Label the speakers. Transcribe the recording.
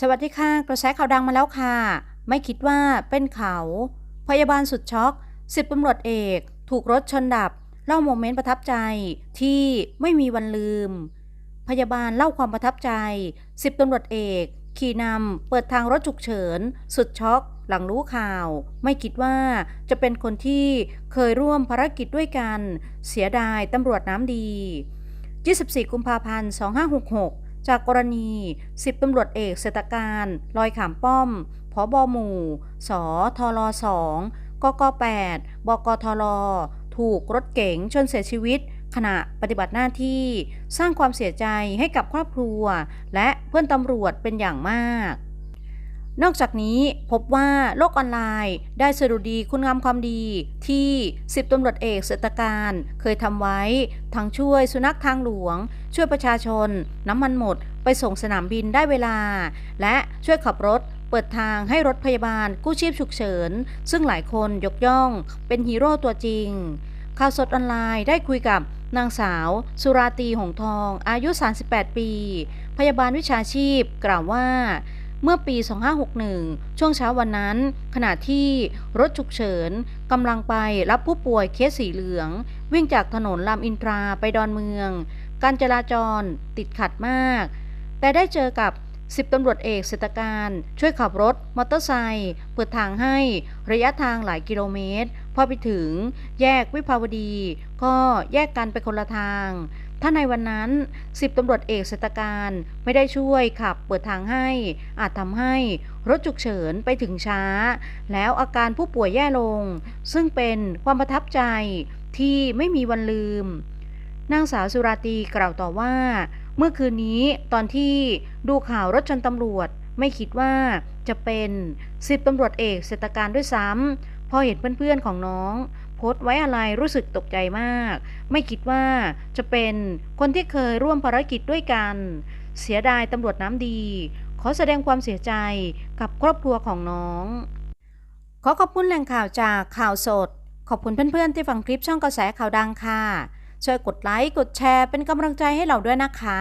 Speaker 1: สวัสดีค่ะ กระแสข่าวดังมาแล้วค่ะ ไม่คิดว่าเป็นเขา พยาบาลสุดช็อกสิบตำรวจเอก ถูกรถชนดับ เล่าโมเมนต์ประทับใจที่ไม่มีวันลืม พยาบาลเล่าความประทับใจสิบตำรวจเอก ขี่นำเปิดทางรถฉุกเฉิน สุดช็อกหลังรู้ข่าว ไม่คิดว่าจะเป็นคนที่เคยร่วมภารกิจด้วยกัน เสียดายตำรวจน้ำดี 24 กุมภาพันธ์ 2566 จากกรณี10ตำรวจเอกเศรษฐการลอยขามป้อมพอบอหมู่ สทล2กก8บกทลถูกรถเก๋งชนเสียชีวิต ขณะปฏิบัติหน้าที่สร้างความเสียใจให้กับครอบครัว และเพื่อนตำรวจเป็นอย่างมาก นอกจากนี้พบว่าโลกออนไลน์ได้สรุปดีคุณงามความดีที่ 10ตำรวจเอกเศรษฐการเคยทำไว้ ทั้งช่วยสุนัขทางหลวง ช่วยประชาชน น้ำมันหมด ไปส่งสนามบินได้เวลา และช่วยขับรถเปิดทางให้รถพยาบาลกู้ชีพฉุกเฉิน ซึ่งหลายคนยกย่องเป็นฮีโร่ตัวจริง ข่าวสดออนไลน์ได้คุยกับนางสาว สุราตีหงทอง อายุ 38 ปี พยาบาลวิชาชีพกล่าวว่า เมื่อปี 2561 ช่วงเช้าวันนั้น ขณะที่รถฉุกเฉินกำลังไปรับผู้ป่วยเคสสีเหลือง วิ่งจากถนนลำอินทราไปดอนเมือง การจราจรติดขัดมาก แต่ได้เจอกับ10ตำรวจเอกเศรษฐการช่วยขับรถ มอเตอร์ไซค์เปิดทางให้ระยะทางหลายกิโลเมตร พอไปถึงแยกวิภาวดี ก็แยกกันไปคนละทาง ถ้าในวันนั้น10ตำรวจเอกเศรษฐการไม่ได้ช่วยขับเปิดทางให้ อาจทำให้รถฉุกเฉินไปถึงช้า แล้วอาการผู้ป่วยแย่ลง ซึ่งเป็นความประทับใจที่ไม่มีวันลืม นางสาวสุราตีกล่าวต่อว่า เมื่อคืนนี้ตอนที่ดูข่าวรถชนตำรวจไม่คิดว่าจะเป็นสิบตำรวจเอกเศรษฐการด้วยซ้ำพอเห็นเพื่อนๆของน้อง พสต์ไว้อะไรรู้สึกตกใจมาก ไม่คิดว่าจะเป็นคนที่เคยร่วมภารกิจด้วยกัน เสียดายตำรวจน้ำดี ขอแสดงความเสียใจกับครอบครัวของน้อง ขอขอบคุณแหล่งข่าวจากข่าวสด ขอบคุณเพื่อนๆที่ฟังคลิปช่องกระแสข่าวดังค่ะ ช่วยกดไลค์กดแชร์เป็นกำลังใจให้เราด้วยนะคะ